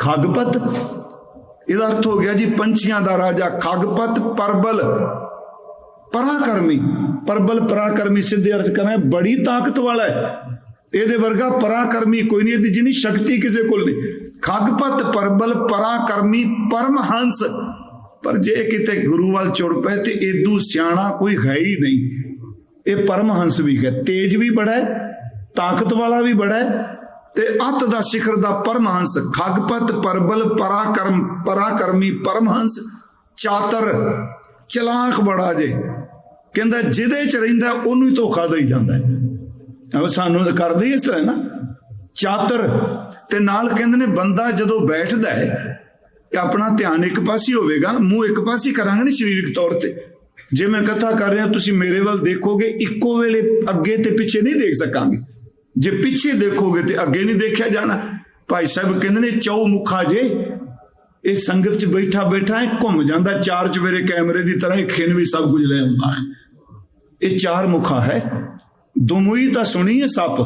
ਖਗਪਤ? ਇਹਦਾ ਅਰਥ ਹੋ ਗਿਆ ਜੀ ਪੰਛੀਆਂ ਦਾ ਰਾਜਾ ਖਗਪਤ ਪਰਬਲ। ਪਰਾਕਰਮੀ ਪਰਬਲ ਪਰਾਕਰਮੀ ਸਿੱਧੇ ਅਰਥ ਕਰਾਂ ਬੜੀ ਤਾਕਤ ਵਾਲਾ ਹੈ। ਇਹਦੇ ਵਰਗਾ ਪਰਾਕਰਮੀ ਕੋਈ ਨਹੀਂ, ਇਹਦੀ ਜਿੰਨੀ ਸ਼ਕਤੀ ਕਿਸੇ ਕੋਲ ਨਹੀਂ। ਖਗਪਤ, ਪਰਬਲ, ਪਰਾਕਰਮੀ, ਪਰਮਹੰਸ। ਪਰ ਜੇ ਕਿਤੇ ਗੁਰੂ ਵੱਲ ਚੁੜ ਪਏ ਤੇ ਏਦੂ ਸਿਆਣਾ ਕੋਈ ਹੈ ਹੀ ਨਹੀਂ। ਇਹ ਪਰਮਹੰਸ ਵੀ ਹੈ, ਤੇਜ ਵੀ ਬੜਾ ਹੈ, ਤਾਕਤ ਵਾਲਾ ਵੀ ਬੜਾ ਹੈ ਤੇ ਅਤ ਦਾ ਸਿਖਰ ਦਾ ਪਰਮਹੰਸ, ਖਗਪਤ, ਪਰਬਲ, ਪਰਾਕਰਮ, ਪਰਾਕਰਮੀ ਪਰਮਹੰਸ, ਚਾਤਰ, ਚਲਾਕ ਬੜਾ ਜੇ। ਕਹਿੰਦਾ ਜਿਹਦੇ ਚ ਰਹਿੰਦਾ, ਉਹਨੂੰ ਹੀ ਧੋਖਾ ਦੇਈ ਜਾਂਦਾ ਹੈ। ਸਾਨੂੰ ਤਾਂ ਕਰਦੇ ਹੀ ਇਸ ਤਰ੍ਹਾਂ ਨਾ। ਚਾਤਰ, ਤੇ ਨਾਲ ਕਹਿੰਦੇ ਨੇ ਬੰਦਾ ਜਦੋਂ ਬੈਠਦਾ ਹੈ ਕਿ ਆਪਣਾ ਧਿਆਨ ਇੱਕ ਪਾਸੇ ਹੋਵੇਗਾ ਮੂੰਹ ਇੱਕ ਪਾਸੇ ਕਰਾਂਗੇ ਨਾ ਸਰੀਰਕ ਤੌਰ ਤੇ। ਜੇ ਮੈਂ ਕਥਾ ਕਰ ਰਿਹਾ, ਤੁਸੀਂ ਮੇਰੇ ਵੱਲ ਦੇਖੋਗੇ, ਇੱਕੋ ਵੇਲੇ ਅੱਗੇ ਤੇ ਪਿੱਛੇ ਨਹੀਂ ਦੇਖ ਸਕਾਂਗੇ। ਜੇ ਪਿੱਛੇ ਦੇਖੋਗੇ ਤੇ ਅੱਗੇ ਨਹੀਂ ਦੇਖਿਆ ਜਾਣਾ। ਭਾਈ ਸਾਹਿਬ ਕਹਿੰਦੇ ਨੇ, ਚੌ ਮੁਖਾ ਜੇ। ਇਹ ਸੰਗਤ 'ਚ ਬੈਠਾ ਬੈਠਾ ਘੁੰਮ ਜਾਂਦਾ, ਚਾਰ ਚਵੇਰੇ ਕੈਮਰੇ ਦੀ ਤਰ੍ਹਾਂ ਇਹ ਖਿੰਨ ਵੀ ਸਭ ਕੁਝ ਲੈ ਆਉਂਦਾ। ਇਹ ਚਾਰ ਮੁਖਾ ਹੈ। ਦੁਮੂਈ ਤਾਂ ਸੁਣੀ ਹੈ ਸੱਪ।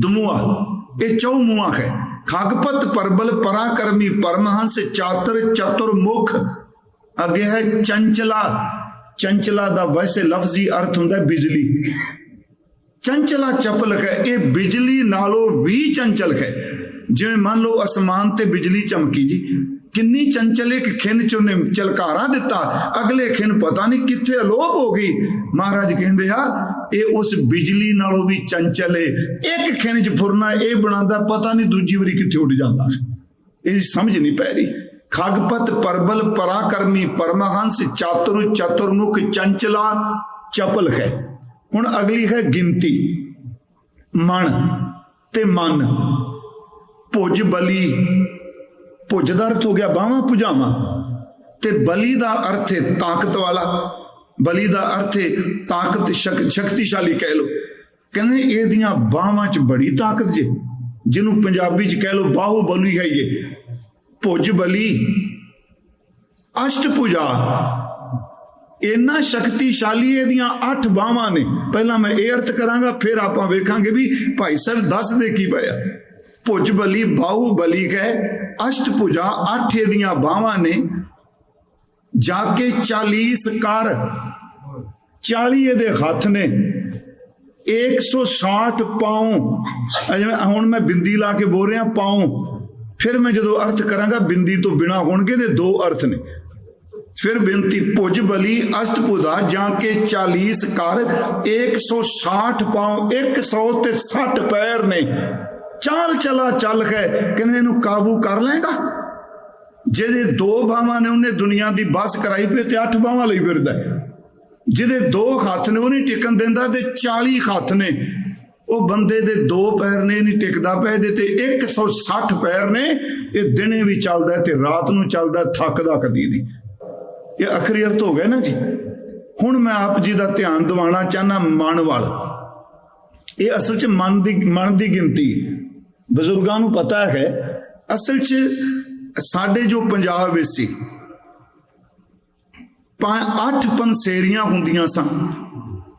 ਦੁਮੂਆ, ਇਹ ਚੌ ਮੂਆ ਹੈ। ਖਗਪਤ ਪਰਬਲ, ਪਰਾਕਰਮੀ, ਪਰਮਹੰਸ, ਚਾਤਰ, ਚਤੁਰ ਮੁਖ। ਅੱਗੇ ਹੈ ਚੰਚਲਾ। ਚੰਚਲਾ ਦਾ ਵੈਸੇ ਲਫ਼ਜ਼ੀ ਅਰਥ ਹੁੰਦਾ ਬਿਜਲੀ। ਚੰਚਲਾ ਚਪਲਕ ਹੈ, ਇਹ ਬਿਜਲੀ ਨਾਲੋਂ ਵੀ ਚੰਚਲ ਹੈ। ਜਿਵੇਂ ਮੰਨ ਲਓ ਅਸਮਾਨ ਤੇ ਬਿਜਲੀ ਚਮਕੀ ਜੀ, ਕਿੰਨੀ ਚੰਚਲ ਇੱਕ ਖਿੰਨ ਚ ਉਹਨੇ ਚਲਕਾਰਾ ਦਿੱਤਾ, ਅਗਲੇ ਖਿੰਨ ਪਤਾ ਨਹੀਂ ਕਿੱਥੇ ਅਲੋਪ ਹੋ ਗਈ। ਮਹਾਰਾਜ ਕਹਿੰਦੇ ਆ, ਇਹ ਉਸ ਬਿਜਲੀ ਨਾਲੋਂ ਵੀ ਚੰਚਲ ਏ। ਇੱਕ ਖਿੰਨ ਚ ਫੁਰਨਾ ਇਹ ਬਣਾਉਂਦਾ, ਪਤਾ ਨਹੀਂ ਦੂਜੀ ਵਾਰੀ ਕਿੱਥੇ ਉੱਡ ਜਾਂਦਾ। ਇਹ ਸਮਝ ਨਹੀਂ ਪੈ ਰਹੀ। ਖਗਪਤ ਪਰਬਲ ਪਰਾਕਰਮੀ ਪਰਮਹੰਸ ਚਾਤੁਰ ਚਤੁਰਮੁਖ ਚੰਚਲਾ ਚਪਲ ਹੈ। ਹੁਣ ਅਗਲੀ ਹੈ ਗਿਣਤੀ। ਮਨ ਤੇ ਮਨ। ਭੁਜ ਬਲੀ। ਭੁਜ ਦਾ ਅਰਥ ਹੋ ਗਿਆ ਬਾਹਾਂ ਪੁਜਾਵਾਂ ਤੇ ਬਲੀ ਦਾ ਅਰਥ ਹੈ ਤਾਕਤ ਵਾਲਾ। ਬਲੀ ਦਾ ਅਰਥ ਹੈ ਤਾਕਤ ਸ਼ਕ- ਸ਼ਕਤੀਸ਼ਾਲੀ ਕਹਿ ਲੋ ਕਹਿੰਦੇ ਇਹਦੀਆਂ ਬਾਹਾਂ 'ਚ ਬੜੀ ਤਾਕਤ ਜੇ, ਜਿਹਨੂੰ ਪੰਜਾਬੀ 'ਚ ਕਹਿ ਲੋ ਬਾਹੂ ਬਲੀ ਹੈ ਇਹ। ਭੁਜ ਬਲੀ। ਅਸ਼ਟ ਪੂਜਾ ਇੰਨਾ ਸ਼ਕਤੀਸ਼ਾਲੀ ਇਹਦੀਆਂ ਅੱਠ ਬਾਹਾਂ ਨੇ। ਪਹਿਲਾਂ ਮੈਂ ਇਹ ਅਰਥ ਕਰਾਂਗਾ, ਫਿਰ ਆਪਾਂ ਵੇਖਾਂਗੇ ਵੀ ਭਾਈ ਸਾਹਿਬ ਦੱਸ ਦੇ ਕੀ ਪਾਇਆ ਭੁਜ ਬਲੀ, ਬਾਹੂ ਬਲੀ ਹੈ ਅਸ਼ਟ ਪੂਜਾ ਅੱਠ ਇਹਦੀਆਂ ਬਾਹਾਂ ਨੇ। ਜਾ ਕੇ 40 ਕਰ। 40 ਇਹਦੇ ਹੱਥ ਨੇ। 160 ਪਾਉ। ਜਿਵੇਂ ਹੁਣ ਮੈਂ ਬਿੰਦੀ ਲਾ ਕੇ ਬੋਲ ਰਿਹਾ, ਪਾਉ। ਫਿਰ ਮੈਂ ਜਦੋਂ ਅਰਥ ਕਰਾਂਗਾ, ਬਿੰਦੀ ਤੋਂ ਬਿਨਾ ਹੋਣਗੇ ਤੇ ਦੋ ਅਰਥ ਨੇ। ਫਿਰ ਬੇਨਤੀ, ਭੁਜ ਬਲੀ ਅਸ਼ਟਪੁਦਾ ਜਾਂ ਕੇ 40 ਕਰ 160 ਪਾਉ 100 ਤੇ 60 ਪੈਰ ਨੇ। ਚਾਲ ਚਲਾ ਚੱਲ ਹੈ, ਕਹਿੰਦੇ ਇਹਨੂੰ ਕਾਬੂ ਕਰ ਲਏਗਾ? ਜਿਹਦੇ ਦੋ ਬਾਹਾਂ ਨੇ ਉਹਨੇ ਦੁਨੀਆ ਦੀ ਬਸ ਕਰਾਈ ਪਈ ਤੇ ਅੱਠ ਬਾਹਾਂ ਲਈ ਫਿਰਦਾ ਜਿਹਦੇ ਦੋ ਹੱਥ ਨੇ ਉਹ ਨਹੀਂ ਟਿਕਣ ਦਿੰਦਾ, ਤੇ 40 ਹੱਥ ਨੇ। ਉਹ ਬੰਦੇ ਦੇ ਦੋ ਪੈਰ ਨੇ ਨਹੀਂ ਟਿਕਦਾ ਪਿਆ ਇਹਦੇ ਤੇ 160 ਪੈਰ ਨੇ। ਇਹ ਦਿਨੇ ਵੀ ਚੱਲਦਾ ਤੇ ਰਾਤ ਨੂੰ ਚੱਲਦਾ ਥੱਕਦਾ ਕਦੀ ਨਹੀਂ। ਇਹ ਅਖਰੀ ਅਰਥ ਹੋ ਗਿਆ ਨਾ ਜੀ। ਹੁਣ ਮੈਂ ਆਪ ਜੀ ਦਾ ਧਿਆਨ ਦਿਵਾਣਾ ਚਾਹਨਾ ਮਨ ਵੱਲ। ਇਹ ਅਸਲ 'ਚ ਮਨ ਦੀ ਮਨ ਦੀ ਗਿਣਤੀ। ਬਜ਼ੁਰਗਾਂ ਨੂੰ ਪਤਾ ਹੈ, ਅਸਲ 'ਚ ਸਾਡੇ ਜੋ ਪੰਜਾਬ ਵਿੱਚ ਸੀ ਅੱਠ ਪੰਸੇਰੀਆਂ ਹੁੰਦੀਆਂ ਸਨ।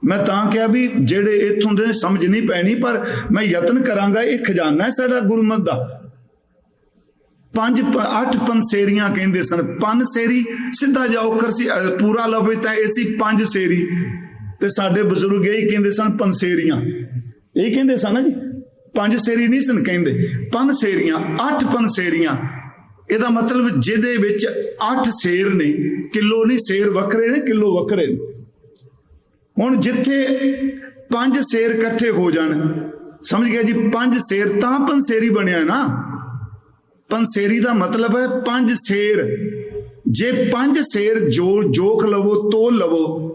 ਮੈਂ ਤਾਂ ਕਿਹਾ ਵੀ ਜਿਹੜੇ ਇੱਥੋਂ ਦੇ ਸਮਝ ਨਹੀਂ ਪੈਣੀ, ਪਰ ਮੈਂ ਯਤਨ ਕਰਾਂਗਾ, ਇਹ ਖਜ਼ਾਨਾ ਹੈ ਸਾਡਾ ਗੁਰਮਤ ਦਾ। ਪੰਜ ਅੱਠ ਪੰਸੇਰੀਆਂ ਕਹਿੰਦੇ ਸਨ। ਪੰਜ ਸੇਰੀ, ਸਿੱਧਾ ਜਾ ਔਖਰ ਸੀ ਪੂਰਾ ਲਵੇ ਤਾਂ ਇਹ ਸੀ ਪੰਜ ਸੇਰੀ। ਤੇ ਸਾਡੇ ਬਜ਼ੁਰਗ ਇਹ ਕਹਿੰਦੇ ਸਨ, ਪੰਸੇਰੀਆਂ। ਇਹ ਕਹਿੰਦੇ ਸਨ ਜੀ, ਪੰਜ ਸੇਰੀ ਨਹੀਂ ਸਨ ਕਹਿੰਦੇ। ਪੰਜ ਸੇਰੀਆਂ, ਅੱਠ ਪੰਸੇਰੀਆਂ। ਇਹਦਾ ਮਤਲਬ ਜਿਹਦੇ ਵਿੱਚ ਅੱਠ ਸੇਰ ਨੇ, ਕਿਲੋ ਨਹੀਂ, ਸੇਰ ਵੱਖਰੇ ਨੇ, ਕਿਲੋ ਵੱਖਰੇ ਨੇ। ਹੁਣ ਜਿੱਥੇ ਪੰਜ ਸੇਰ ਇਕੱਠੇ ਹੋ ਜਾਣ, ਸਮਝ ਗਿਆ ਜੀ, ਪੰਜ ਸੇਰ ਤਾਂ ਪੰਸੇਰੀ ਬਣਿਆ ਨਾ। ਪੰਸੇਰੀ ਦਾ ਮਤਲਬ ਹੈ ਪੰਜ ਸੇਰ। ਜੇ ਪੰਜ ਸੇਰ ਜੋ ਜੋਖ ਲਵੋ ਤੋ ਲਵੋ,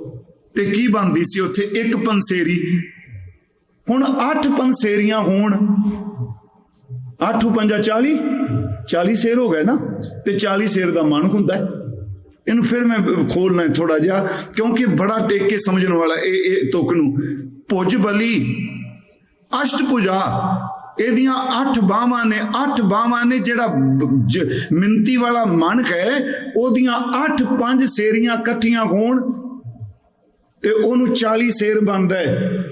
ਤੇ ਕੀ ਬਣਦੀ ਸੀ ਉੱਥੇ? ਇੱਕ ਪੰਸੇਰੀ। ਹੁਣ ਅੱਠ ਪੰਸੇਰੀਆਂ ਹੋਣ। 8 ਪੰਜਾ 40 40 ਸੇਰ ਹੋ ਗਏ ਨਾ, ਤੇ 40 ਸੇਰ ਦਾ ਮਨ ਹੁੰਦਾ ਹੈ। ਇਹਨੂੰ ਫਿਰ ਮੈਂ ਖੋਲਣਾ ਥੋੜਾ ਜਿਹਾ, ਕਿਉਂਕਿ ਬੜਾ ਟੇਕ ਕੇ ਸਮਝਣ ਵਾਲਾ ਇਹ ਇਹ ਤੁਕ ਨੂੰ। ਭੁਜ ਬਲੀ, ਅਸ਼ਟ ਪੂਜਾ ਇਹਦੀਆਂ ਅੱਠ ਬਾਹਾਂ ਨੇ, ਅੱਠ ਬਾਹਾਂ ਨੇ ਜਿਹੜਾ ਬ- ਮਿੰਤੀ ਵਾਲਾ ਮਨ ਹੈ, ਉਹਦੀਆਂ ਅੱਠ ਪੰਜ ਸੇਰੀਆਂ ਇਕੱਠੀਆਂ ਹੋਣ ਤੇ ਉਹਨੂੰ 40 ਸੇਰ ਬਣਦਾ ਹੈ।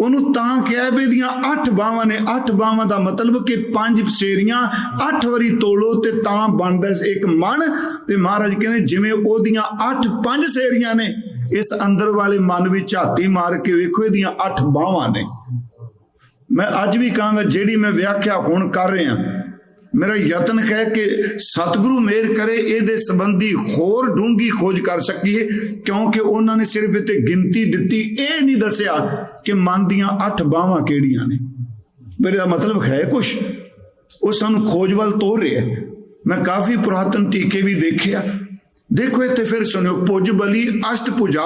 ਉਹਨੂੰ ਤਾਂ ਕਿਹਾ ਵੀ ਇਹਦੀਆਂ 8 ਬਾਹਾਂ ਨੇ 8 ਬਾਹਾਂ ਦਾ ਮਤਲਬ ਕਿ ਪੰਜ ਸੇਰੀਆਂ 8 ਵਾਰੀ ਤੋਲੋ ਤੇ ਤਾਂ ਬਣਦਾ ਇੱਕ ਮਣ। ਤੇ ਮਹਾਰਾਜ ਕਹਿੰਦੇ ਜਿਵੇਂ ਉਹਦੀਆਂ 8 ਪੰਜ ਸੇਰੀਆਂ ਨੇ, ਇਸ ਅੰਦਰ ਵਾਲੇ ਮਨ ਵਿੱਚ ਝਾਤੀ ਮਾਰ ਕੇ ਵੇਖੋ ਇਹਦੀਆਂ 8 ਬਾਹਾਂ ਨੇ। ਮੈਂ ਅੱਜ ਵੀ ਕਹਾਂਗਾ, ਜਿਹੜੀ ਮੈਂ ਵਿਆਖਿਆ ਹੁਣ ਕਰ ਰਿਹਾ, ਮੇਰਾ ਯਤਨ ਹੈ ਕਿ ਸਤਿਗੁਰੂ ਮੇਰ ਕਰੇ, ਇਹਦੇ ਸੰਬੰਧੀ ਹੋਰ ਡੂੰਗੀ ਖੋਜ ਕਰ ਸਕੀਏ, ਕਿਉਂਕਿ ਉਹਨਾਂ ਨੇ ਸਿਰਫ ਇਤੇ ਗਿਣਤੀ ਦਿੱਤੀ, ਇਹ ਨਹੀਂ ਦੱਸਿਆ ਕਿ ਮਨ ਦੀਆਂ ਅੱਠ ਬਾਹਾਂ ਕਿਹੜੀਆਂ ਨੇ। ਮੇਰੇ ਦਾ ਮਤਲਬ ਹੈ ਕੁਛ। ਉਹ ਸਾਨੂੰ ਖੋਜ ਵੱਲ ਤੋਰ ਰਿਹਾ ਮੈਂ ਕਾਫੀ ਪੁਰਾਤਨ ਟੀਕੇ ਵੀ ਦੇਖਿਆ। ਦੇਖੋ ਇੱਥੇ ਫਿਰ ਸੁਣਿਓ ਪੁੱਜ ਬਲੀ ਅਸ਼ਟ ਪੂਜਾ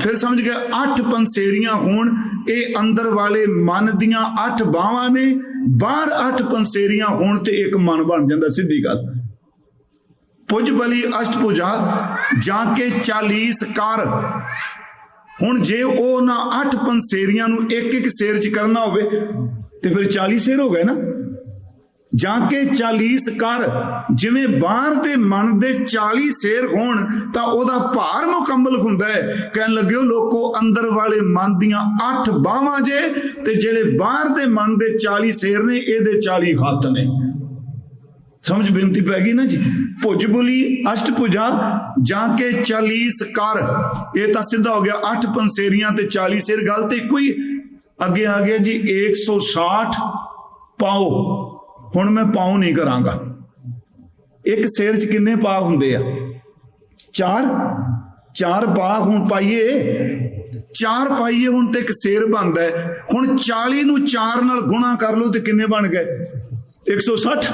ਫਿਰ ਸਮਝ ਗਿਆ ਅੱਠ ਪੰਸੇਰੀਆਂ ਹੋਣ, ਇਹ ਅੰਦਰ ਵਾਲੇ ਮਨ ਦੀਆਂ ਅੱਠ ਬਾਹਾਂ ਨੇ, ਬਾਹਰ ਅੱਠ ਪੰਸੇਰੀਆਂ ਹੋਣ ਤੇ ਇੱਕ ਮਨ ਬਣ ਜਾਂਦਾ ਸਿੱਧੀ ਗੱਲ। ਪੁੱਜ ਬਲੀ ਅਸ਼ਟ ਪੂਜਾ, ਜਾਂ ਕੇ 40 ਕਰ। ਹੁਣ ਜੇ ਉਹ ਨਾ ਅੱਠ ਪੰਸੇਰੀਆਂ ਨੂੰ ਇੱਕ ਇੱਕ ਸੇਰ ਚ ਕਰਨਾ ਹੋਵੇ, ਤੇ ਫਿਰ 40 ਸੇਰ ਹੋ ਗਏ ਨਾ। ਜਾਂ ਕੇ 40 ਕਰ। ਜਿਵੇਂ ਬਾਹਰ ਦੇ ਮਨ ਦੇ 40 ਸੇਰ ਹੋਣ, ਤਾਂ ਉਹਦਾ ਭਾਰ ਮੁਕੰਮਲ ਹੁੰਦਾ ਹੈ। ਕਹਿਣ ਲੱਗਿਓ, ਲੋਕੋ ਅੰਦਰ ਵਾਲੇ ਮਨ ਦੀਆਂ 8 ਬਾਹਾਂ ਜੇ, ਤੇ ਜਿਹੜੇ ਬਾਹਰ ਦੇ ਮਨ ਦੇ 40 ਸੇਰ ਨੇ, ਇਹਦੇ 40 ਹੱਥ ਨੇ। ਸਮਝ ਬੇਨਤੀ ਪੈ ਗਈ ਨਾ ਜੀ? ਭੁਜ ਬੁਲੀ, ਅਸ਼ਟ ਭੁਜਾ, ਜਾਂ ਕੇ 40 ਕਰ। ਇਹ ਤਾਂ ਸਿੱਧਾ ਹੋ ਗਿਆ 8 ਪੰਸੇਰੀਆਂ ਤੇ 40 ਸਿਰ, ਗੱਲ ਤੇ ਇੱਕੋ ਹੀ। ਅੱਗੇ ਆ ਗਿਆ ਜੀ 160 ਪਾਓ। ਹੁਣ ਮੈਂ ਪਾਉ ਨਹੀਂ ਕਰਾਂਗਾ। ਇੱਕ ਸਿਰ 'ਚ ਕਿੰਨੇ ਪਾ ਹੁੰਦੇ ਆ? ਚਾਰ? ਚਾਰ ਪਾ ਹੁਣ ਪਾਈਏ। ਚਾਰ ਪਾਈਏ ਹੁਣ ਤੇ ਇੱਕ ਸਿਰ ਬਣਦਾ ਹੁਣ 40 ਨੂੰ 4 ਨਾਲ ਗੁਣਾ ਕਰ ਲਓ ਤੇ ਕਿੰਨੇ ਬਣ ਗਏ? 160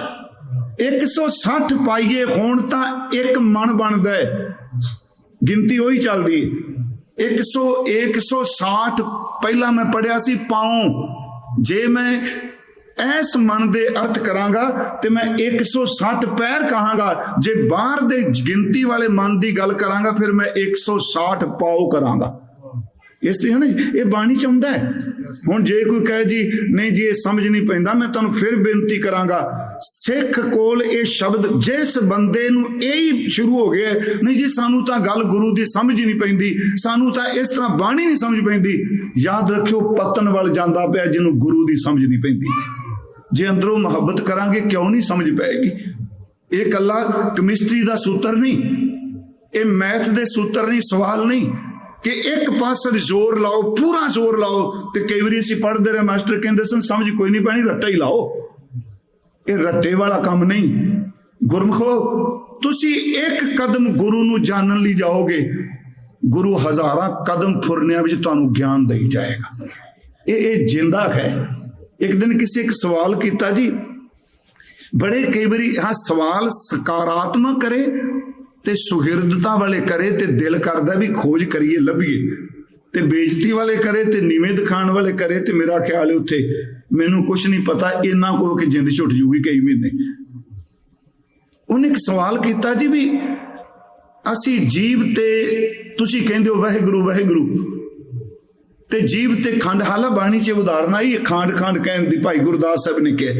160 ਪਾਈਏ ਹੁਣ ਤਾਂ ਇੱਕ ਮਨ ਬਣਦਾ ਗਿਣਤੀ ਉਹੀ ਚੱਲਦੀ ਹੈ। 100 160 ਪਹਿਲਾਂ ਮੈਂ ਪੜਿਆ ਸੀ ਪਾਉ। ਜੇ ਮੈਂ ਇਸ ਮਨ ਦੇ ਅਰਥ ਕਰਾਂਗਾ ਤੇ ਮੈਂ 160 ਪੈਰ ਕਹਾਂਗਾ। ਜੇ ਬਾਹਰ ਦੇ ਗਿਣਤੀ ਵਾਲੇ ਮਨ ਦੀ ਗੱਲ ਕਰਾਂਗਾ, ਫਿਰ ਮੈਂ 160 ਪਾਉ ਕਰਾਂਗਾ। ਇਸ ਤੇ ਹੈ ਨਾ ਇਹ ਬਾਣੀ ਚ ਆਉਂਦਾ ਹੈ। ਹੁਣ ਜੇ ਕੋਈ ਕਹੇ ਜੀ, ਨਹੀਂ ਜੀ, ਇਹ ਸਮਝ ਨਹੀਂ ਪੈਂਦਾ, ਮੈਂ ਤੁਹਾਨੂੰ ਫਿਰ ਬੇਨਤੀ ਕਰਾਂਗਾ। ਸਿੱਖ ਕੋਲ ਇਹ ਸ਼ਬਦ ਜਿਸ ਬੰਦੇ ਨੂੰ ਇਹ ਹੀ ਸ਼ੁਰੂ ਹੋ ਗਿਆ, ਨਹੀਂ ਜੀ, ਸਾਨੂੰ ਤਾਂ ਗੱਲ ਗੁਰੂ ਦੀ ਸਮਝ ਹੀ ਨਹੀਂ ਪੈਂਦੀ, ਸਾਨੂੰ ਤਾਂ ਇਸ ਤਰ੍ਹਾਂ ਬਾਣੀ ਨਹੀਂ ਸਮਝ ਪੈਂਦੀ। ਯਾਦ ਰੱਖਿਓ, ਪਤਨ ਵੱਲ ਜਾਂਦਾ ਪਿਆ ਜਿਹਨੂੰ ਗੁਰੂ ਦੀ ਸਮਝ ਨਹੀਂ ਪੈਂਦੀ। ਜੇ ਅੰਦਰੋਂ ਮੁਹੱਬਤ ਕਰਾਂਗੇ, ਕਿਉਂ ਨਹੀਂ ਸਮਝ ਪਏਗੀ? ਇਹ ਕੱਲਾ ਕੈਮਿਸਟਰੀ ਦਾ ਸੂਤਰ ਨਹੀਂ, ਇਹ ਮੈਥ ਦੇ ਸੂਤਰ ਨਹੀਂ, ਸਵਾਲ ਨਹੀਂ ਕਿ ਇੱਕ ਪਾਸੇ ਜ਼ੋਰ ਲਾਓ, ਪੂਰਾ ਜ਼ੋਰ ਲਾਓ ਤੇ ਕਈ ਵਾਰੀ ਅਸੀਂ ਪੜ੍ਹਦੇ ਰਹੇ, ਮਾਸਟਰ ਕਹਿੰਦੇ ਸਨ, ਸਮਝ ਕੋਈ ਨਹੀਂ ਪੈਣੀ, ਰੱਟਾ ਹੀ ਲਾਓ। ਇਹ ਰੱਟੇ ਵਾਲਾ ਕੰਮ ਨਹੀਂ। ਗੁਰਮਖੋ, ਤੁਸੀਂ ਇੱਕ ਕਦਮ ਗੁਰੂ ਨੂੰ ਜਾਣਨ ਲਈ ਜਾਓਗੇ, ਗੁਰੂ ਹਜ਼ਾਰਾਂ ਕਦਮ ਫੁਰਨਿਆਂ ਵਿੱਚ ਤੁਹਾਨੂੰ ਗਿਆਨ ਦੇਈ ਜਾਏਗਾ। ਇਹ ਇਹ ਜਿੰਦਾ ਹੈ। ਇੱਕ ਦਿਨ ਕਿਸੇ ਇੱਕ ਸਵਾਲ ਕੀਤਾ ਜੀ। ਬੜੇ ਕਈ ਵਾਰੀ ਹਾਂ, ਸਵਾਲ ਸਕਾਰਾਤਮਕ ਕਰੇ ਤੇ ਸੁਹਿਰਦਤਾ ਵਾਲੇ ਕਰੇ ਤੇ ਦਿਲ ਕਰਦਾ ਵੀ ਖੋਜ ਕਰੀਏ, ਲੱਭੀਏ। ਤੇ ਬੇਇੱਜ਼ਤੀ ਵਾਲੇ ਕਰੇ ਤੇ ਨੀਵੇਂ ਦਿਖਾਣ ਵਾਲੇ ਕਰੇ ਤੇ ਮੇਰਾ ਖਿਆਲ ਹੈ ਉੱਥੇ ਮੈਨੂੰ ਕੁਝ ਨਹੀਂ ਪਤਾ, ਇੰਨਾ ਕੋ ਕਿ ਜਿੰਦ ਛੁੱਟ ਜੂਗੀ ਕਈ ਮਹੀਨੇ। ਉਹਨੇ ਇੱਕ ਸਵਾਲ ਕੀਤਾ ਜੀ ਵੀ ਅਸੀਂ ਜੀਵ ਤੇ ਤੁਸੀਂ ਕਹਿੰਦੇ ਹੋ ਵਾਹਿਗੁਰੂ ਵਾਹਿਗੁਰੂ। ਤੇ ਜੀਵ ਤੇ ਖੰਡ ਹਾਲਾ ਬਾਣੀ ਚ ਉਦਾਹਰਨ ਆਈ ਹੈ, ਖੰਡ ਖੰਡ ਕਹਿਣ ਦੀ ਭਾਈ ਗੁਰਦਾਸ ਸਾਹਿਬ ਨੇ ਕਿਹਾ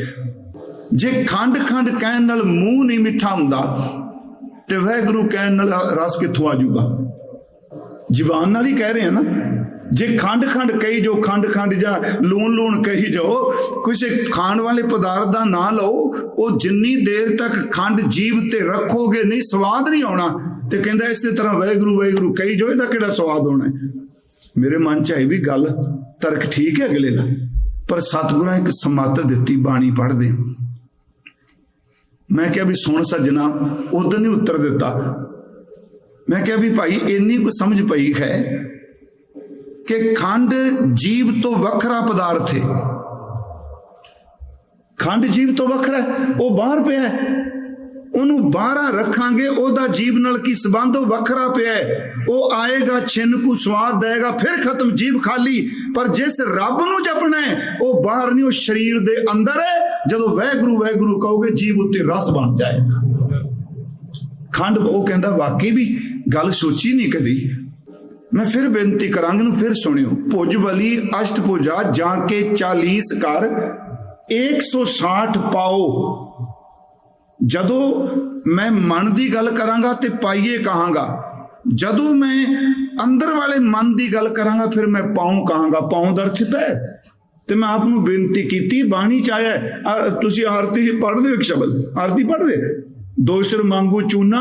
ਜੇ ਖੰਡ ਖੰਡ ਕਹਿਣ ਨਾਲ ਮੂੰਹ ਨਹੀਂ ਮਿੱਠਾ ਹੁੰਦਾ ਤੇ ਵਹਿਗੁਰੂ ਕਹਿਣ ਨਾਲ ਰਸ ਕਿੱਥੋਂ ਆ ਜਾਊਗਾ? ਜ਼ਬਾਨ ਨਾਲ ਹੀ ਕਹਿ ਰਹੇ ਆ ਨਾ। ਜੇ ਖੰਡ ਖੰਡ ਕਹੀ ਜੋ ਖੰਡ ਖੰਡ ਜਾਂ ਲੂਣ ਲੂਣ ਕਹੀ ਜਾਓ ਕਿਸੇ ਖਾਣ ਵਾਲੇ ਪਦਾਰਥ ਦਾ ਨਾਂ ਲਓ ਉਹ ਜਿੰਨੀ ਦੇਰ ਤੱਕ ਖੰਡ ਜੀਵ ਤੇ ਰੱਖੋਗੇ ਨਹੀਂ ਸਵਾਦ ਨਹੀਂ ਆਉਣਾ। ਤੇ ਕਹਿੰਦਾ ਇਸੇ ਤਰ੍ਹਾਂ ਵਾਹਿਗੁਰੂ ਵਾਹਿਗੁਰੂ ਕਹੀ ਜੋ ਇਹਦਾ ਕਿਹੜਾ ਸਵਾਦ ਹੋਣਾ ਮੇਰੇ ਮਨ ਚ ਆਈ ਵੀ ਗੱਲ, ਤਰਕ ਠੀਕ ਹੈ ਅਗਲੇ ਦਾ, ਪਰ ਸਤਿਗੁਰਾਂ ਇੱਕ ਸਮੱਤ ਦਿੱਤੀ ਬਾਣੀ ਪੜ੍ਹਦੇ ਮੈਂ ਕਿਹਾ ਵੀ ਸੁਣ ਸੱਜਣਾ, ਉਦੋਂ ਨਹੀਂ ਉੱਤਰ ਦਿੱਤਾ। ਮੈਂ ਕਿਹਾ ਵੀ ਭਾਈ, ਇੰਨੀ ਕੁ ਸਮਝ ਪਈ ਹੈ ਕਿ ਖੰਡ ਜੀਵ ਤੋਂ ਵੱਖਰਾ ਪਦਾਰਥ ਹੈ। ਖੰਡ ਜੀਵ ਤੋਂ ਵੱਖਰਾ, ਉਹ ਬਾਹਰ ਪਿਆ ਹੈ। ਉਹਨੂੰ ਬਾਹਰ ਰੱਖਾਂਗੇ, ਉਹਦਾ ਜੀਵ ਨਾਲ ਕੀ ਸੰਬੰਧ? ਉਹ ਵੱਖਰਾ ਪਿਆ ਉਹ ਆਏਗਾ ਛਿੰਨ ਕੋ ਸਵਾਦ ਦੇਗਾ ਫਿਰ ਖਤਮ, ਜੀਵ ਖਾਲੀ। ਪਰ ਜਿਸ ਰੱਬ ਨੂੰ ਜਪਣਾ ਹੈ, ਉਹ ਬਾਹਰ ਨਹੀਂ, ਉਹ ਸਰੀਰ ਦੇ ਅੰਦਰ ਹੈ। ਜਦੋਂ ਵਹਿਗੁਰੂ ਵਹਿਗੁਰੂ ਕਹੋਗੇ, ਜੀਵ ਉੱਤੇ ਰਸ ਬਣ ਜਾਏਗਾ। ਖੰਡ, ਉਹ ਕਹਿੰਦਾ, ਵਾਕਈ ਵੀ ਗੱਲ ਸੋਚੀ ਨਹੀਂ ਕਦੀ। ਮੈਂ ਫਿਰ ਬੇਨਤੀ ਕਰਾਂਗਾ ਨੂੰ ਫਿਰ ਸੁਣਿਓ। ਭੁਜ ਬਲੀ, ਅਸ਼ਟ ਭੁਜਾ, ਜਾਂ ਕੇ 40 ਕਰ 160 ਪਾਓ। ਜਦੋਂ ਮੈਂ ਮਨ ਦੀ ਗੱਲ ਕਰਾਂਗਾ ਤੇ ਪਾਈਏ ਕਹਾਂਗਾ। ਜਦੋਂ ਮੈਂ ਅੰਦਰ ਵਾਲੇ ਮਨ ਦੀ ਗੱਲ ਕਰਾਂਗਾ, ਫਿਰ ਮੈਂ ਪਾਉਂ ਕਹਾਂਗਾ। ਪਾਉਂ ਦਾ ਅਰਥ ਤੇ ਮੈਂ ਆਪ ਨੂੰ ਬੇਨਤੀ ਕੀਤੀ, ਬਾਣੀ ਚ ਆਇਆ ਤੁਸੀਂ ਆਰਤੀ ਪੜ੍ਹਦੇ ਹੋ ਇੱਕ ਸ਼ਬਦ? ਆਰਤੀ ਪੜ੍ਹਦੇ ਦੋਸ਼ਰ ਮੰਗੂ ਚੂਨਾ,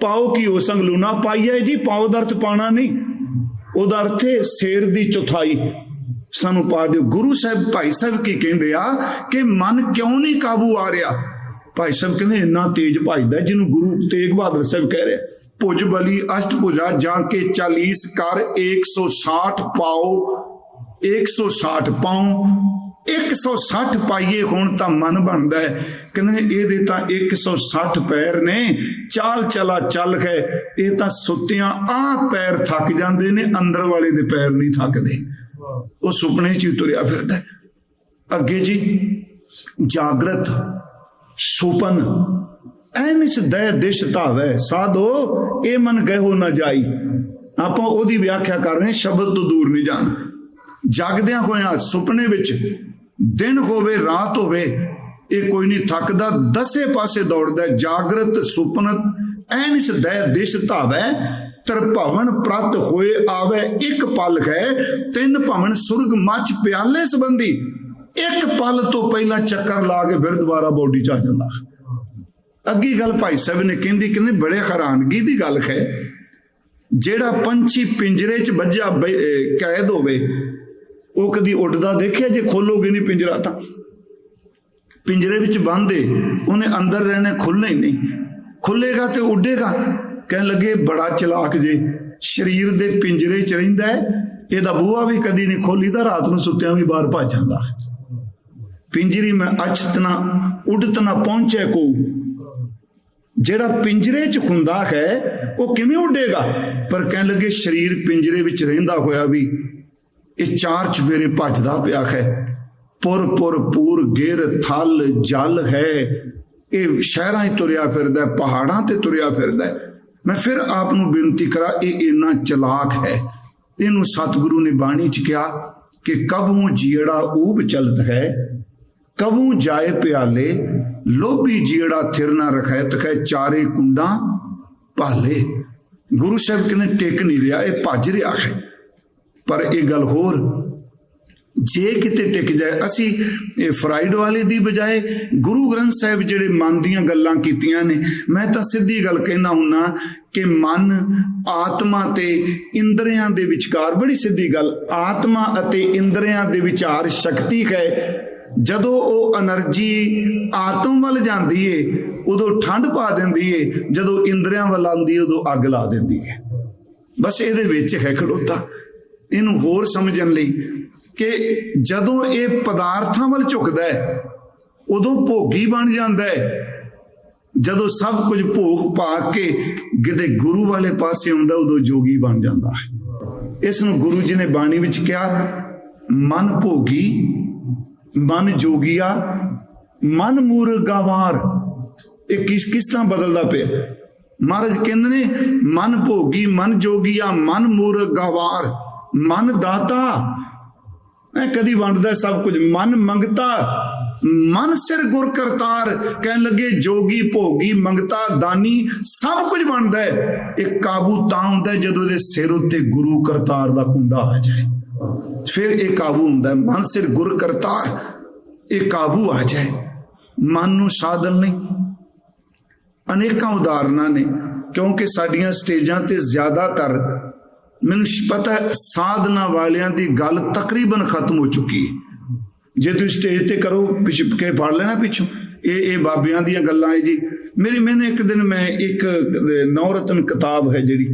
ਪਾਓ ਕੀ ਹੋ ਸੰਗ ਲੂਣਾ ਪਾਈਏ ਜੀ, ਪਾਓ ਦਾ ਅਰਥ ਪਾਣਾ ਨਹੀਂ। ਉਹਦਾ ਅਰਥ ਹੈ ਸਿਰ ਦੀ ਚੌਥਾਈ। ਸਾਨੂੰ ਪਾ ਦਿਓ। ਗੁਰੂ ਸਾਹਿਬ, ਭਾਈ ਸਾਹਿਬ ਕੀ ਕਹਿੰਦੇ ਆ ਕਿ ਮਨ ਕਿਉਂ ਨਹੀਂ ਕਾਬੂ ਆ ਰਿਹਾ? ਭਾਈ ਸਾਹਿਬ ਕਹਿੰਦੇ ਇੰਨਾ ਤੇਜ਼ ਭਜਦਾ ਜਿਹਨੂੰ ਗੁਰੂ ਤੇਗ ਬਹਾਦਰ ਸਾਹਿਬ ਕਹਿ ਰਿਹਾ ਭੁਜ ਬਲੀ ਅਸ਼ਟ ਭੁਜਾ ਜਾਂ ਕੇ 40 ਕਰ 160 ਪਾਓ 160 ਪਾਉ 160 ਪਾਈਏ ਹੁਣ ਤਾਂ ਮਨ ਬਣਦਾ ਹੈ। ਕਹਿੰਦੇ ਨੇ, ਇਹਦੇ ਤਾਂ 160 ਪੈਰ ਨੇ, ਚਾਲ ਚਲਾ ਚੱਲ ਹੈ, ਇਹ ਤਾਂ ਸੁੱਤਿਆਂ ਆ ਪੈਰ ਥੱਕ ਜਾਂਦੇ ਨੇ, ਅੰਦਰ ਵਾਲੇ ਦੇ ਪੈਰ ਨਹੀਂ ਥੱਕਦੇ। ਉਹ ਸੁਪਨੇ 'ਚ ਹੀ ਤੁਰਿਆ ਫਿਰਦਾ ਅੱਗੇ ਜੀ, ਜਾਗਰਤ ਸੁਪਨ। ਐਨਿਸ ਦੈ ਦਿਸ਼ ਧਾਵੈ, ਸਾਧੋ, ਇਹ ਮਨ ਗਇਓ ਨਾ ਜਾਈ। ਆਪਾਂ ਉਹਦੀ ਵਿਆਖਿਆ ਕਰ ਰਹੇ ਸ਼ਬਦ ਤੋਂ ਦੂਰ ਨਹੀਂ ਜਾਣ। ਜਾਗਦਿਆਂ ਹੋਇਆਂ ਸੁਪਨੇ ਵਿੱਚ ਦਿਨ ਹੋਵੇ, ਰਾਤ ਹੋਵੇ, ਇਹ ਕੋਈ ਨਹੀਂ ਥੱਕਦਾ, ਦਸੇ ਪਾਸੇ ਦੌੜਦਾ, ਜਾਗਰਤ, ਸੁਪਨਤ ਐਨਿਸ ਦੈ ਦਿਸ਼ ਧਾਵੈ ਤਰ ਭਵਨ ਪ੍ਰਤ ਹੋਏ ਆਵੇ, ਇੱਕ ਪਲ ਹੈ, ਤਿੰਨ ਭਵਨ ਸੁਰਗ ਮੱਚ ਪਿਆਲੇ ਸੰਬੰਧੀ। ਇੱਕ ਪਲ ਤੋਂ ਪਹਿਲਾਂ ਚੱਕਰ ਲਾ ਕੇ ਫਿਰ ਦੁਬਾਰਾ ਬੋਡੀ ਚ ਆ ਜਾਂਦਾ। ਅੱਗੀ ਗੱਲ ਭਾਈ ਸਾਹਿਬ ਨੇ ਕਹਿੰਦੀ, ਕਹਿੰਦੇ ਬੜੇ ਹੈਰਾਨਗੀ ਦੀ ਗੱਲ ਹੈ? ਜਿਹੜਾ ਪੰਛੀ ਪਿੰਜਰੇ 'ਚ ਵੱਜਾ ਬੈ- ਕੈਦ ਹੋਵੇ, ਉਹ ਕਦੀ ਉੱਡਦਾ ਦੇਖਿਆ ਜੇ ਖੋਲੋਗੇ ਨਹੀਂ ਪਿੰਜਰਾ ਤਾਂ? ਪਿੰਜਰੇ ਵਿੱਚ ਬੰਦੇ ਉਹਨੇ ਅੰਦਰ ਰਹਿਣੇ ਖੁੱਲ੍ਹਣਾ ਹੀ ਨਹੀਂ। ਖੁੱਲੇਗਾ ਤੇ ਉੱਡੇਗਾ। ਕਹਿਣ ਲੱਗੇ, ਬੜਾ ਚਲਾਕ ਜੇ ਸਰੀਰ ਦੇ ਪਿੰਜਰੇ 'ਚ ਰਹਿੰਦਾ ਹੈ, ਇਹਦਾ ਬੂਹਾ ਵੀ ਕਦੀ ਨਹੀਂ ਖੋਲੀਦਾ, ਰਾਤ ਨੂੰ ਸੁੱਤਿਆਂ ਵੀ ਬਾਹਰ ਭੱਜ ਜਾਂਦਾ। ਪਿੰਜਰੀ ਮੈਂ ਅਛਤ ਨਾ ਉਡਤ ਨਾ ਪਹੁੰਚੇ ਕੋ ਜਿਹੜਾ ਪਿੰਜਰੇ 'ਚ ਖੁੰਦਾ ਹੈ, ਉਹ ਕਿਵੇਂ ਉੱਡੇਗਾ? ਪਰ ਕਹਿਣ ਲੱਗੇ ਸਰੀਰ ਪਿੰਜਰੇ ਵਿੱਚ ਰਹਿੰਦਾ ਹੋਇਆ ਵੀ ਇਹ ਚਾਰ ਚਵੇਰੇ ਭੱਜਦਾ ਪਿਆ ਹੈ। ਪੁਰ ਪੁਰ ਪੂਰ ਗਿਰ ਥਲ ਜਲ ਹੈ। ਇਹ ਸ਼ਹਿਰਾਂ 'ਚ ਤੁਰਿਆ ਫਿਰਦਾ ਪਹਾੜਾਂ ਤੇ ਤੁਰਿਆ ਫਿਰਦਾ ਮੈਂ ਫਿਰ ਆਪ ਨੂੰ ਬੇਨਤੀ ਕਰਾਂ, ਇਹ ਇੰਨਾ ਚਲਾਕ ਹੈ। ਇਹਨੂੰ ਸਤਿਗੁਰੂ ਨੇ ਬਾਣੀ 'ਚ ਕਿਹਾ ਕਿ ਕਬੂ ਜੀੜਾ ਊਬ ਚਲਤ ਹੈ ਕਬੂ ਜਾਏ ਪਿਆਲੇ, ਲੋਭੀ ਜੀੜਾ ਥਿਰ ਨਾ ਰਖੈ, ਤਖੈ ਚਾਰੇ ਕੁੰਡਾਂ ਭਾਲੇ। ਗੁਰੂ ਸਾਹਿਬ ਕਹਿੰਦੇ, ਟਿਕ ਨਹੀਂ ਰਿਹਾ, ਇਹ ਭੱਜ ਰਿਹਾ ਹੈ। ਪਰ ਇਹ ਗੱਲ ਹੋਰ, ਜੇ ਕਿਤੇ ਟਿਕ ਜਾਏ, ਅਸੀਂ ਇਹ ਫਰਾਈਡ ਵਾਲੇ ਦੀ ਬਜਾਏ ਗੁਰੂ ਗ੍ਰੰਥ ਸਾਹਿਬ ਜਿਹੜੇ ਮਨ ਦੀਆਂ ਗੱਲਾਂ ਕੀਤੀਆਂ ਨੇ, ਮੈਂ ਤਾਂ ਸਿੱਧੀ ਗੱਲ ਕਹਿਣਾ ਹੁੰਨਾ ਕਿ ਮਨ ਆਤਮਾ ਤੇ ਇੰਦਰੀਆਂ ਦੇ ਵਿਚਕਾਰ, ਬੜੀ ਸਿੱਧੀ ਗੱਲ, ਆਤਮਾ ਅਤੇ ਇੰਦਰੀਆਂ ਦੇ ਵਿਚਾਰ ਸ਼ਕਤੀ ਹੈ ਜਦੋਂ ਉਹ એનર્ਜੀ ਆਤਮ ਵੱਲ ਜਾਂਦੀ ਏ, ਉਦੋਂ ਠੰਡ ਪਾ ਦਿੰਦੀ ਏ, ਜਦੋਂ ਇੰਦਰੀਆਂ ਵੱਲ ਆਂਦੀ ਉਦੋਂ ਅੱਗ ਲਾ ਦਿੰਦੀ ਏ। ਬਸ ਇਹਦੇ ਵਿੱਚ ਹੈ ਖੜੋਤਾ। ਇਹਨੂੰ ਹੋਰ ਸਮਝਣ ਲਈ ਕਿ ਜਦੋਂ ਇਹ ਪਦਾਰਥਾਂ ਵੱਲ ਝੁਕਦਾ ਹੈ ਉਦੋਂ ਭੋਗੀ ਬਣ ਜਾਂਦਾ ਹੈ ਜਦੋਂ ਸਭ ਕੁਝ ਭੋਗ ਪਾ ਕੇ ਕਿਤੇ ਗੁਰੂ ਵਾਲੇ ਪਾਸੇ ਆਉਂਦਾ, ਉਦੋਂ ਜੋਗੀ ਬਣ ਜਾਂਦਾ ਹੈ ਇਸ ਨੂੰ ਗੁਰੂ ਜੀ ਨੇ ਬਾਣੀ ਵਿੱਚ ਕਿਹਾ, ਮਨ ਭੋਗੀ ਮਨ ਜੋਗੀਆ, ਮਨ ਮੂਰਗਾਵਾਰ। ਇਹ ਕਿਸ ਕਿਸ ਤਰ੍ਹਾਂ ਬਦਲਦਾ ਪਿਆ? ਮਹਾਰਾਜ ਕਹਿੰਦੇ ਨੇ, ਮਨ ਭੋਗੀ, ਮਨ ਜੋਗੀਆ, ਮਨ ਮੂਰਗਾਵਾਰ। ਮਨ ਦਾਤਾ। ਐ ਕਦੀ ਵੰਡਦਾ ਸਭ ਕੁਝ। ਮਨ ਮੰਗਤਾ। ਮਨ ਸਿਰ ਗੁਰ ਕਰਤਾਰ ਕਹਿਣ ਲੱਗੇ, ਜੋਗੀ, ਭੋਗੀ, ਮੰਗਤਾ, ਦਾਨੀ, ਸਭ ਕੁਝ ਬਣਦਾ ਹੈ। ਇਹ ਕਾਬੂ ਤਾਂ ਹੁੰਦਾ ਜਦੋਂ ਇਹਦੇ ਸਿਰ ਉੱਤੇ ਗੁਰੂ ਕਰਤਾਰ ਦਾ ਕੁੰਡਾ ਆ ਜਾਏ। ਫਿਰ ਇਹ ਕਾਬੂ ਹੁੰਦਾ ਮਨ ਸਿਰ ਗੁਰ ਕਰਤਾਰ, ਇਹ ਕਾਬੂ ਆ ਜਾਏ। ਮਨ ਨੂੰ ਸਾਧਨ ਨਹੀਂ। ਅਨੇਕਾਂ ਉਦਾਹਰਨਾਂ ਨੇ, ਕਿਉਂਕਿ ਸਾਡੀਆਂ ਸਟੇਜਾਂ ਤੇ ਜ਼ਿਆਦਾਤਰ ਮੈਨੂੰ ਪਤਾ ਹੈ, ਸਾਧਨਾ ਵਾਲਿਆਂ ਦੀ ਗੱਲ ਤਕਰੀਬਨ ਖਤਮ ਹੋ ਚੁੱਕੀ ਹੈ। ਜੇ ਤੁਸੀਂ ਸਟੇਜ ਤੇ ਕਰੋ, ਪਿੱਛ ਕੇ ਫੜ ਲੈਣਾ ਪਿੱਛੋਂ। ਇਹ ਇਹ ਬਾਬਿਆਂ ਦੀਆਂ ਗੱਲਾਂ ਹੈ ਜੀ। ਮੇਰੀ, ਮੈਨੂੰ ਇੱਕ ਦਿਨ ਮੈਂ ਇੱਕ ਨੌਰਤਨ ਕਿਤਾਬ ਹੈ ਜਿਹੜੀ।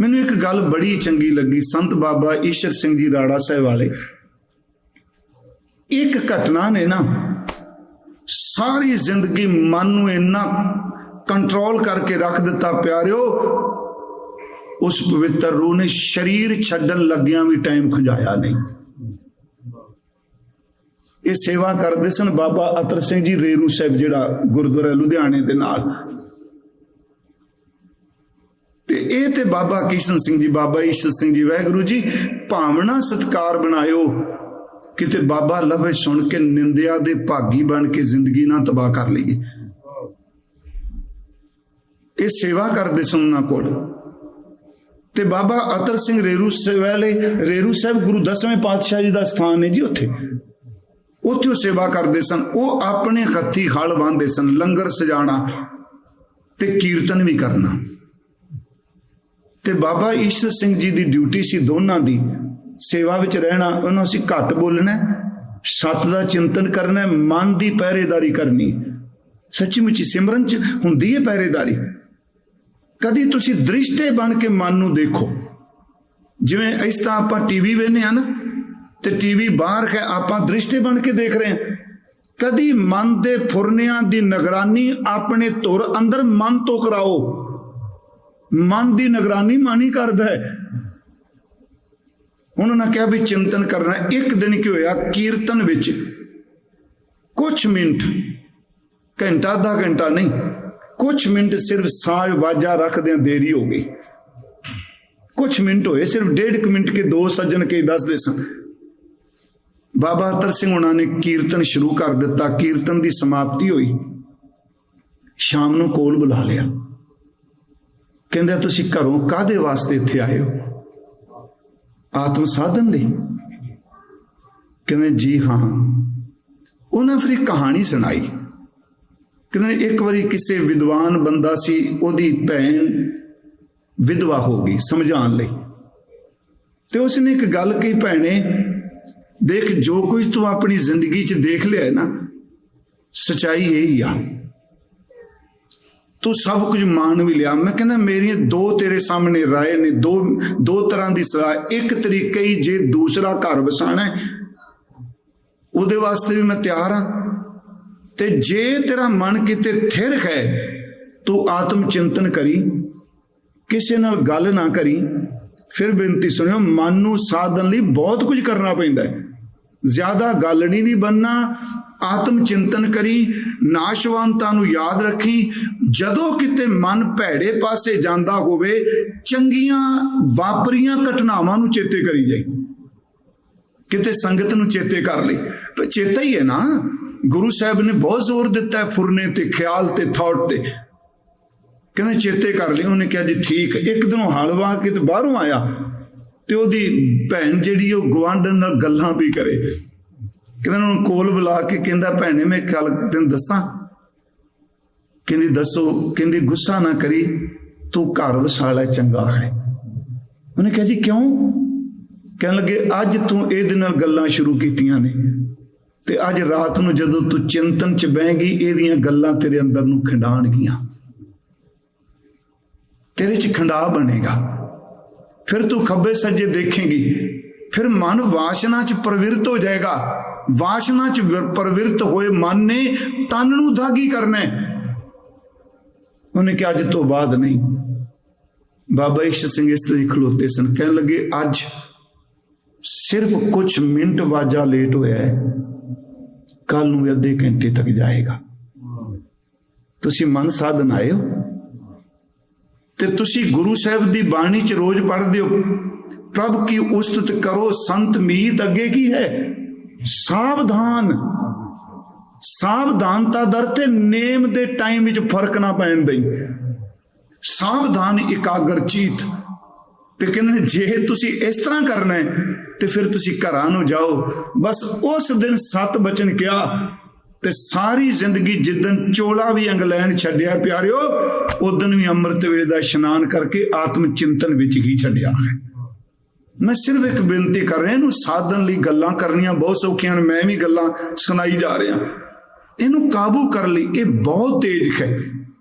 ਮੈਨੂੰ ਇੱਕ ਗੱਲ ਬੜੀ ਚੰਗੀ ਲੱਗੀ, ਸੰਤ ਬਾਬਾ ਈਸ਼ਰ ਸਿੰਘ ਜੀ ਰਾੜਾ ਸਾਹਿਬ ਵਾਲੇ। ਇੱਕ ਘਟਨਾ ਨੇ ਨਾ, ਸਾਰੀ ਜ਼ਿੰਦਗੀ ਮਨ ਨੂੰ ਇੰਨਾ ਕੰਟਰੋਲ ਕਰਕੇ ਰੱਖ ਦਿੱਤਾ ਪਿਆਰਿਓ, ਉਸ ਪਵਿੱਤਰ ਰੂਹ ਨੇ ਸਰੀਰ ਛੱਡਣ ਲੱਗਿਆਂ ਵੀ ਟਾਈਮ ਖੁੰਝਾਇਆ ਨਹੀਂ। ਇਹ ਸੇਵਾ ਕਰਦੇ ਸਨ ਬਾਬਾ ਅਤਰ ਸਿੰਘ ਜੀ ਰੇਰੂ ਸਾਹਿਬ, ਜਿਹੜਾ ਗੁਰਦੁਆਰਾ ਲੁਧਿਆਣੇ ਦੇ ਨਾਲ। ਤੇ ਇਹ ਤੇ ਬਾਬਾ ਕਿਸ਼ਨ ਸਿੰਘ ਜੀ, ਬਾਬਾ ਈਸ਼ਰ ਸਿੰਘ ਜੀ, ਵਾਹਿਗੁਰੂ ਜੀ, ਭਾਵਨਾ ਸਤਕਾਰ ਬਣਾਇਓ। ਕਿਤੇ ਬਾਬਾ ਲਵੇ ਸੁਣ ਕੇ ਨਿੰਦਿਆ ਦੇ ਭਾਗੀ ਬਣ ਕੇ ਜ਼ਿੰਦਗੀ ਨਾ ਤਬਾਹ ਕਰ ਲਈਏ। ਇਹ ਸੇਵਾ ਕਰਦੇ ਸਨ ਉਹਨਾਂ ਕੋਲ। ਤੇ ਬਾਬਾ ਅਤਰ ਸਿੰਘ ਰੇਰੂ ਸਾਹਿਬ ਵਾਲੇ ਰੇਰੂ ਸਾਹਿਬ ਗੁਰੂ ਦਸਵੇਂ ਪਾਤਸ਼ਾਹ ਜੀ ਦਾ ਸਥਾਨ ਹੈ ਜੀ ਉੱਥੇ। ਉੱਥੇ ਉਹ ਸੇਵਾ ਕਰਦੇ ਸਨ, ਉਹ ਆਪਣੇ ਹੱਥੀ ਹਲ ਵਾਂਦੇ ਸਨ, ਲੰਗਰ ਸਜਾਣਾ ਤੇ ਕੀਰਤਨ ਵੀ ਕਰਨਾ। ਤੇ ਬਾਬਾ ਈਸ਼ਰ ਸਿੰਘ ਜੀ ਦੀ ਡਿਊਟੀ ਸੀ ਦੋਨਾਂ ਦੀ। ਸੇਵਾ ਵਿੱਚ ਰਹਿਣਾ, ਉਹਨੂੰ ਅਸੀਂ ਘੱਟ ਬੋਲਣਾ ਸਤ ਦਾ ਚਿੰਤਨ ਕਰਨਾ ਮਨ ਦੀ ਪਹਿਰੇਦਾਰੀ ਕਰਨੀ। ਸੱਚੀ ਮੁੱਚੀ ਸਿਮਰਨ ਚ ਹੁੰਦੀ ਹੈ ਪਹਿਰੇਦਾਰੀ। ਕਦੀ ਤੁਸੀਂ ਦ੍ਰਿਸ਼ਟੇ ਬਣ ਕੇ ਮਨ ਨੂੰ ਦੇਖੋ। ਜਿਵੇਂ ਇਸ ਤਰ੍ਹਾਂ ਆਪਾਂ ਟੀਵੀ ਵੇਖਨੇ ਆ ਨਾ ਤੇ ਟੀਵੀ ਬਾਹਰ ਹੈ ਆਪਾਂ ਦ੍ਰਿਸ਼ਟੀ ਬਣ ਕੇ ਦੇਖ ਰਹੇ ਹਾਂ। ਕਦੀ ਮਨ ਦੇ ਫੁਰਨਿਆਂ ਦੀ ਨਿਗਰਾਨੀ ਆਪਣੇ ਧੁਰ ਅੰਦਰ ਮਨ ਤੋਂ ਕਰਾਓ। ਮਨ ਦੀ ਨਿਗਰਾਨੀ ਮਾਨੀ ਕਰਦਾ ਹੈ। ਉਹਨਾਂ ਨੇ ਕਿਹਾ ਵੀ ਚਿੰਤਨ ਕਰਨਾ ਇੱਕ ਦਿਨ ਕੀ ਹੋਇਆ? ਕੀਰਤਨ ਵਿੱਚ ਕੁਝ ਮਿੰਟ, ਘੰਟਾ, ਅੱਧਾ ਘੰਟਾ ਨਹੀਂ ਕੁਝ ਮਿੰਟ ਸਿਰਫ ਸਾਜ਼ ਵਾਜਾ ਰੱਖਦਿਆਂ ਦੇਰੀ ਹੋ ਗਈ। ਕੁਝ ਮਿੰਟ ਹੋਏ, ਸਿਰਫ ਡੇਢ ਕੁ ਮਿੰਟ ਕੇ ਦੋ ਸੱਜਣ ਕੇ ਦੱਸਦੇ ਸਨ। ਬਾਬਾ ਅਤਰ ਸਿੰਘ ਉਹਨਾਂ ਨੇ ਕੀਰਤਨ ਸ਼ੁਰੂ ਕਰ ਦਿੱਤਾ, ਕੀਰਤਨ ਦੀ ਸਮਾਪਤੀ ਹੋਈ। ਸ਼ਾਮ ਨੂੰ ਕੋਲ ਬੁਲਾ ਲਿਆ। ਕਹਿੰਦੇ, ਤੁਸੀਂ ਘਰੋਂ ਕਾਦੇ ਵਾਸਤੇ ਇੱਥੇ ਆਏ ਹੋ? ਆਤਮ ਸਾਧਨ ਲਈ ਕਹਿੰਦੇ, ਜੀ ਹਾਂ। ਉਹਨਾਂ ਫਿਰ ਇੱਕ ਕਹਾਣੀ ਸੁਣਾਈ। ਕਹਿੰਦੇ, ਇੱਕ ਵਾਰੀ ਕਿਸੇ ਵਿਦਵਾਨ ਬੰਦਾ ਸੀ, ਉਹਦੀ ਭੈਣ ਵਿਧਵਾ ਹੋ ਗਈ ਸਮਝਾਉਣ ਲਈ। ਤੇ ਉਸਨੇ ਇੱਕ ਗੱਲ ਕਹੀ, ਭੈਣੇ ਦੇਖ, ਜੋ ਕੁਝ ਤੂੰ ਆਪਣੀ ਜ਼ਿੰਦਗੀ 'ਚ ਦੇਖ ਲਿਆ ਨਾ, ਸਚਾਈ ਇਹ ਹੀ ਆ। ਤੂੰ ਸਭ ਕੁਝ ਮੰਨ ਵੀ ਲਿਆ। ਮੈਂ ਕਹਿੰਦਾ, ਮੇਰੀਆਂ ਦੋ ਤੇਰੇ ਸਾਹਮਣੇ ਰਾਏ ਨੇ, ਦੋ ਦੋ ਤਰ੍ਹਾਂ ਦੀ ਸਲਾਹ। ਇੱਕ ਤਰੀਕਾ ਹੀ ਜੇ ਦੂਸਰਾ ਘਰ ਵਸਾਣਾ ਉਹਦੇ ਵਾਸਤੇ ਵੀ ਮੈਂ ਤਿਆਰ ਹਾਂ। ਤੇ ਜੇ ਤੇਰਾ ਮਨ ਕਿਤੇ ਥਿਰ ਹੈ, ਤੂੰ ਆਤਮ ਚਿੰਤਨ ਕਰੀ, ਕਿਸੇ ਨਾਲ ਗੱਲ ਨਾ ਕਰੀ, ਫਿਰ ਬੇਨਤੀ ਸੁਣਿਓ, ਮਨ ਨੂੰ ਸਾਧਨ ਲਈ ਬਹੁਤ ਕੁਝ ਕਰਨਾ ਪੈਂਦਾ ਹੈ। ਜ਼ਿਆਦਾ ਗੱਲ ਨਹੀਂ ਵੀ ਬੰਨਾ ਆਤਮ ਚਿੰਤਨ ਕਰੀ ਨਾਸ਼ਵੰਤਾਂ ਨੂੰ ਯਾਦ ਰੱਖੀ। ਜਦੋਂ ਕਿਤੇ ਮਨ ਭੈੜੇ ਪਾਸੇ ਜਾਂਦਾ ਹੋਵੇ, ਚੰਗੀਆਂ ਵਾਪਰੀਆਂ ਘਟਨਾਵਾਂ ਨੂੰ ਚੇਤੇ ਕਰੀ ਜਾਈ। ਕਿਤੇ ਸੰਗਤ ਨੂੰ ਚੇਤੇ ਕਰ ਲਈ। ਪਰ ਚੇਤਾ ਹੀ ਹੈ ਨਾ। ਗੁਰੂ ਸਾਹਿਬ ਨੇ ਬਹੁਤ ਜ਼ੋਰ ਦਿੱਤਾ ਹੈ ਫੁਰਨੇ ਤੇ, ਖਿਆਲ ਤੇ ਥਾਟ ਤੇ। ਕਹਿੰਦੇ ਚੇਤੇ ਕਰ ਲਈ। ਉਹਨੇ ਕਿਹਾ ਜੀ, ਠੀਕ ਇੱਕ ਦਿਨੋਂ ਹਲਵਾ ਕੇ ਤੇ ਬਾਹਰੋਂ ਆਇਆ। ਤੇ ਉਹਦੀ ਭੈਣ ਜਿਹੜੀ ਉਹ ਗਵਾਂਢਣ ਨਾਲ ਗੱਲਾਂ ਵੀ ਕਰੇ। ਕਹਿੰਦਾ ਉਹਨੂੰ ਕੋਲ ਬੁਲਾ ਕੇ ਕਹਿੰਦਾ, ਭੈਣੇ, ਮੈਂ ਕੱਲ ਤੈਨੂੰ ਦੱਸਾਂ। ਕਹਿੰਦੀ, ਦੱਸੋ, ਕਹਿੰਦੀ, ਗੁੱਸਾ ਨਾ ਕਰੀ, ਤੂੰ ਘਰ ਵਸਾਲਾ ਚੰਗਾ ਹੈ। ਉਹਨੇ ਕਿਹਾ, ਜੀ ਕਿਉਂ? ਕਹਿਣ ਲੱਗੇ, ਅੱਜ ਤੂੰ ਇਹਦੇ ਨਾਲ ਗੱਲਾਂ ਸ਼ੁਰੂ ਕੀਤੀਆਂ ਨੇ ਤੇ ਅੱਜ ਰਾਤ ਨੂੰ ਜਦੋਂ ਤੂੰ ਚਿੰਤਨ ਚ ਬਹਿਗੀ ਇਹਦੀਆਂ ਗੱਲਾਂ ਤੇਰੇ ਅੰਦਰ ਨੂੰ ਖਿੰਡਾਣਗੀਆਂ। ਤੇਰੇ ਚ ਖੰਡਾ ਬਣੇਗਾ। ਫਿਰ ਤੂੰ ਖੱਬੇ ਸੱਜੇ ਦੇਖੇਂਗੀ। ਫਿਰ ਮਨ ਵਾਸ਼ਨਾ ਚ ਪ੍ਰਵਿਰਤ ਹੋ ਜਾਏਗਾ। ਵਾਸ਼ਨਾ ਚ ਵਿਰ- ਪ੍ਰਵਿਰਤ ਹੋਏ ਮਨ ਨੇ ਤਨ ਨੂੰ ਦਾਗੀ ਕਰਨਾ ਹੈ। ਉਹਨੇ ਕਿਹਾ ਅੱਜ ਤੋਂ ਬਾਅਦ ਨਹੀਂ। ਬਾਬਾ ਈਸ਼ਰ ਸਿੰਘ ਇਸ ਹੀ ਖਲੋਤੇ ਸਨ। ਕਹਿਣ ਲੱਗੇ ਅੱਜ ਸਿਰਫ ਕੁਝ ਮਿੰਟ ਵਾਜਾ ਲੇਟ ਹੋਇਆ ਹੈ। ਕੱਲ ਨੂੰ ਅੱਧੇ ਘੰਟੇ ਤੱਕ ਜਾਏਗਾ। ਤੁਸੀਂ ਮਨ ਸਾਧਨ ਆਏ ਹੋ। ਤੇ ਤੁਸੀਂ ਗੁਰੂ ਸਾਹਿਬ ਦੀ ਬਾਣੀ ਚ ਰੋਜ਼ ਪੜ੍ਹਦੇ ਹੋ। ਪ੍ਰਭ ਕੀ ਉਸਤਤ ਕਰੋ ਸੰਤ ਮੀਤ ਅੱਗੇ ਕੀ ਹੈ? ਸਾਵਧਾਨ। ਸਾਵਧਾਨਤਾ ਦਰ ਤੇ ਨੇਮ ਦੇ ਟਾਈਮ ਵਿੱਚ ਫ਼ਰਕ ਨਾ ਪੈਣ ਦੇਈ। ਸਾਵਧਾਨ ਇਕਾਗਰ ਚੀਤ। ਤੇ ਕਹਿੰਦੇ ਨੇ, ਜੇ ਤੁਸੀਂ ਇਸ ਤਰ੍ਹਾਂ ਕਰਨਾ ਹੈ ਤੇ ਫਿਰ ਤੁਸੀਂ ਘਰਾਂ ਨੂੰ ਜਾਓ। ਬਸ ਉਸ ਦਿਨ ਸਤ ਬਚਨ ਕਿਹਾ ਤੇ ਸਾਰੀ ਜ਼ਿੰਦਗੀ ਜਿੱਦਨ ਚੋਲਾ ਵੀ ਇੰਗਲੈਂਡ ਛੱਡਿਆ ਪਿਆਰਿਓ ਉਦੋਂ ਵੀ ਅੰਮ੍ਰਿਤ ਵੇਲੇ ਦਾ ਇਸ਼ਨਾਨ ਕਰਕੇ ਆਤਮ ਚਿੰਤਨ ਵਿੱਚ ਹੀ ਛੱਡਿਆ ਹੈ। ਮੈਂ ਸਿਰਫ ਇੱਕ ਬੇਨਤੀ ਕਰ ਰਿਹਾ, ਇਹਨੂੰ ਸਾਧਨ ਲਈ ਗੱਲਾਂ ਕਰਨੀਆਂ ਬਹੁਤ ਸੌਖੀਆਂ ਨੇ ਮੈਂ ਵੀ ਗੱਲਾਂ ਸੁਣਾਈ ਜਾ ਰਿਹਾ। ਇਹਨੂੰ ਕਾਬੂ ਕਰਨ ਲਈ ਇਹ ਬਹੁਤ ਤੇਜ਼ ਹੈ।